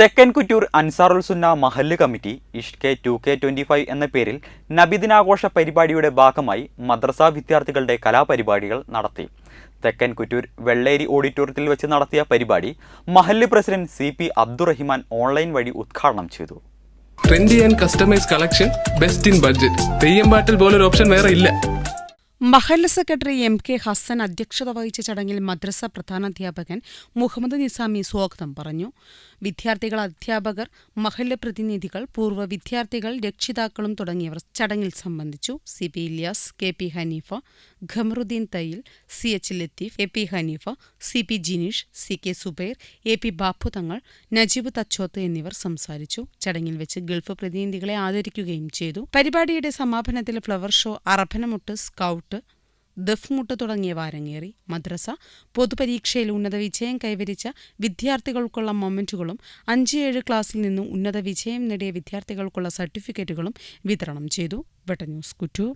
തെക്കൻ കുറ്റൂർ അൻസാറുൽ സുന്ന മഹല്ല് committee Ishqe two K twenty five എന്ന പേരിൽ നബിദിനാഘോഷ പരിപാടിയുടെ ഭാഗമായി മദ്രസ വിദ്യാർത്ഥികളുടെ കലാപരിപാടികൾ നടത്തി. തെക്കൻ കുറ്റൂർ വെള്ളേരി ഓഡിറ്റോറിയത്തിൽ വെച്ച് നടത്തിയ പരിപാടി മഹല്ല് president C P Abdurahiman online വഴി ഉദ്ഘാടനം ചെയ്തു. Trendy and customise collection best in budget Theyyam പാട്ടിൽ പോലൊരു ഓപ്ഷൻ വേറെ ഇല്ല. മഹല്ല സെക്രട്ടറി എം കെ ഹസൻ അധ്യക്ഷത വഹിച്ച ചടങ്ങിൽ മദ്രസ പ്രധാനാധ്യാപകൻ മുഹമ്മദ് നിസാമി സ്വാഗതം പറഞ്ഞു. വിദ്യാർത്ഥികൾ അധ്യാപകർ മഹല്ല പ്രതിനിധികൾ പൂർവ വിദ്യാർത്ഥികൾ രക്ഷിതാക്കളും തുടങ്ങിയവർ ചടങ്ങിൽ സംബന്ധിച്ചു. C P Ilyas K P Hanifa Khamaruddin Thayyil C H Latheef A P Hanifa C P Jineesh C K Zubair A P Bappu Thangal Najeeb Thachoth എന്നിവർ സംസാരിച്ചു. ചടങ്ങിൽ വെച്ച് ഗൾഫ് പ്രതിനിധികളെ ആദരിക്കുകയും ചെയ്തു. പരിപാടിയുടെ സമാപനത്തിൽ ഫ്ലവർ ഷോ അറഭനമുട്ട് സ്കൗട്ട് ദഫ്മുട്ട് തുടങ്ങിയവ അരങ്ങേറി മദ്രസ പൊതുപരീക്ഷയിൽ ഉന്നത വിജയം കൈവരിച്ച വിദ്യാർത്ഥികൾക്കുള്ള മൊമെന്റുകളും അഞ്ച് ഏഴ് ക്ലാസ്സിൽ നിന്നും ഉന്നത വിജയം നേടിയ വിദ്യാർത്ഥികൾക്കുള്ള സർട്ടിഫിക്കറ്റുകളും വിതരണം ചെയ്തു. വെട്ടന്യൂസ് കുറ്റൂർ.